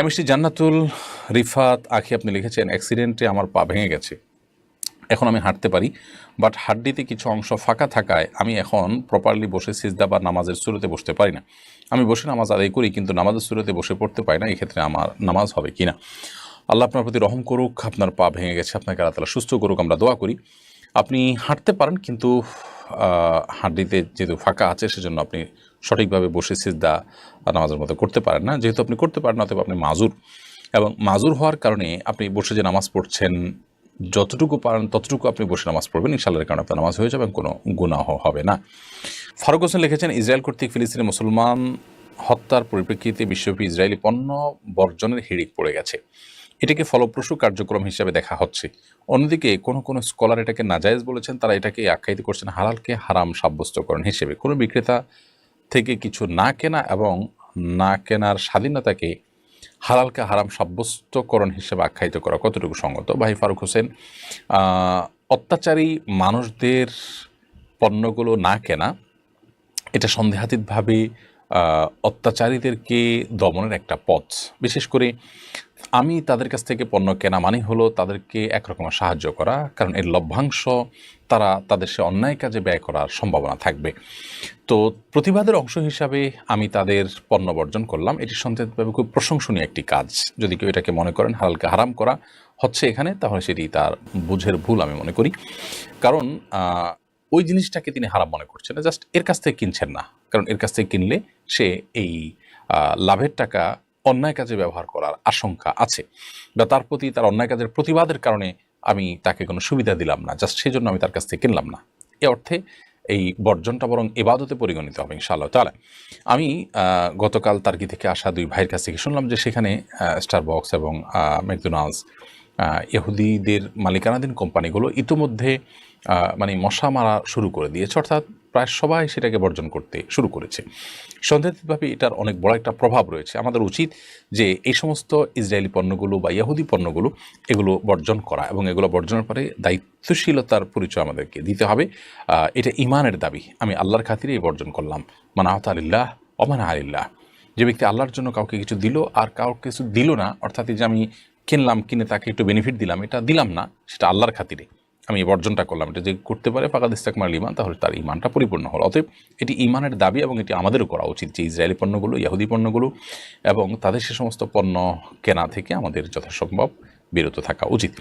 MST জান্নাতুল রিফাত আখি আপনি লিখেছেন, অ্যাক্সিডেন্টে আমার পা ভেঙে গেছে। এখন আমি হাঁটতে পারি বাট হাড্ডিতে কিছু অংশ ফাঁকা থাকায় আমি এখন প্রপারলি বসে সিজদা বা নামাজের সুরতে বসতে পারি না। আমি বসে নামাজ আদায় করি, কিন্তু নামাজের সুরতে বসে পড়তে পারি না, এক্ষেত্রে আমার নামাজ হবে কি না আল্লাহ আপনার প্রতি রহম করুক, আপনার পা ভেঙে গেছে, আপনাকে আল্লাহ তালা সুস্থ করুক, আমরা দোয়া করি। আপনি হাঁটতে পারেন, কিন্তু হাড্ডিতে যেহেতু ফাঁকা আছে, সেজন্য আপনি সঠিকভাবে বসে সিজদা নামাজের মতো করতে পারেন না। যেহেতু আপনি করতে পারেন অতএব আপনি মাজুর। এবং মাজুর হওয়ার কারণে আপনি বসে যে নামাজ পড়ছেন, যতটুকু পারেন, ততটুকু আপনি বসে নামাজ পড়বেন। ইনশাল্লাহর কারণে আপনার নামাজ হয়ে যাবে কোনো গুনাহ হবে না। ফারুক হোসেন লিখেছেন, ইসরায়েল কর্তৃক ফিলিস্তিনি মুসলমান হত্যার পরিপ্রেক্ষিতে বিশ্বব্যাপী ইসরায়েলি পণ্য বর্জনের হিড়িক পড়ে গেছে। এটাকে ফলপ্রসূ কার্যক্রম হিসাবে দেখা হচ্ছে। অন্যদিকে, কোনো কোনো স্কলার এটাকে নাজায়েজ বলেছেন। তারা এটাকে আখ্যায়িত করছেন হালালকে হারাম সাব্যস্তকরণ হিসেবে। কোনো বিক্রেতা থেকে কিছু না কেনা এবং না কেনার স্বাধীনতাকে হালালকে হারাম সাব্যস্তকরণ হিসেবে আখ্যায়িত করা কতটুকু সঙ্গত? ভাই ফারুক হোসেন অত্যাচারী মানুষদের পণ্যগুলো না কেনা, এটা সন্দেহাতীতভাবে অত্যাচারীদেরকে দমনের একটা পথ। বিশেষ করে আমি তাদের কাছ থেকে পণ্য কেনা মানে হলো তাদেরকে একরকমের সাহায্য করা, কারণ এর লভ্যাংশ তারা, তাদের সে অন্যায় কাজে ব্যয় করার সম্ভাবনা থাকবে। তো প্রতিবাদের অংশ হিসাবে আমি তাদের পণ্য বর্জন করলাম। এটি সন্দেহভাবে খুব প্রশংসনীয় একটি কাজ। যদি কেউ এটাকে মনে করেন হালকা হারাম করা হচ্ছে এখানে, তাহলে সেটি তার বুঝের ভুল আমি মনে করি। কারণ ওই জিনিসটাকে তিনি হারাম মনে করছেন না, জাস্ট এর কাছ থেকে কিনছেন না। কারণ এর কাছ থেকে কিনলে সে এই লাভের টাকা অন্যায় কাজে ব্যবহার করার আশঙ্কা আছে বা তার প্রতি তার অন্যায় কাজের প্রতিবাদের কারণে আমি তাকে কোনো সুবিধা দিলাম না জাস্ট সেই জন্য আমি তার কাছ থেকে কিনলাম না। এ অর্থে এই বর্জনটা বরং এবাদতে পরিগণিত হবে ইনশাআল্লাহ তালা আমি গতকাল তার্কি থেকে আসা দুই ভাইয়ের কাছ থেকে শুনলাম যে সেখানে স্টার বক্স এবং ম্যাকডোনাল্ডস ইহুদিদের মালিকানাধীন কোম্পানিগুলো ইতোমধ্যে মানে মশা মারা শুরু করে দিয়েছে। অর্থাৎ প্রায় সবাই সেটাকে বর্জন করতে শুরু করেছে। সন্দেহভাবে এটার অনেক বড় একটা প্রভাব রয়েছে। আমাদের উচিত যে এই সমস্ত ইসরায়েলি পণ্যগুলো বা ইয়াহুদি পণ্যগুলো এগুলো বর্জন করা এবং এগুলো বর্জনের পরে দায়িত্বশীলতার পরিচয় আমাদেরকে দিতে হবে। এটা ইমানের দাবি। আমি আল্লাহর খাতিরে এই বর্জন করলাম। মানে আহত আলিল্লাহ অমান আলিল্লাহ। যে ব্যক্তি আল্লাহর জন্য কাউকে কিছু দিল আর কাউকে কিছু দিল না, অর্থাৎ যে আমি কিনলাম, কিনে তাকে একটু বেনিফিট দিলাম, এটা দিলাম না, সেটা আল্লাহর খাতিরে। আমি বর্জনটা করলাম। এটা যে করতে পারে ফাঁকা ইস্তাকমার ইমান তাহলে তার ইমানটা পরিপূর্ণ হল। অতএব এটি ইমানের দাবি এবং এটি আমাদেরও করা উচিত যে ইসরায়েলি পণ্যগুলো, ইয়াহুদি পণ্যগুলো এবং তাদের সে সমস্ত পণ্য কেনা থেকে আমাদের যথাসম্ভব বিরত থাকা উচিত।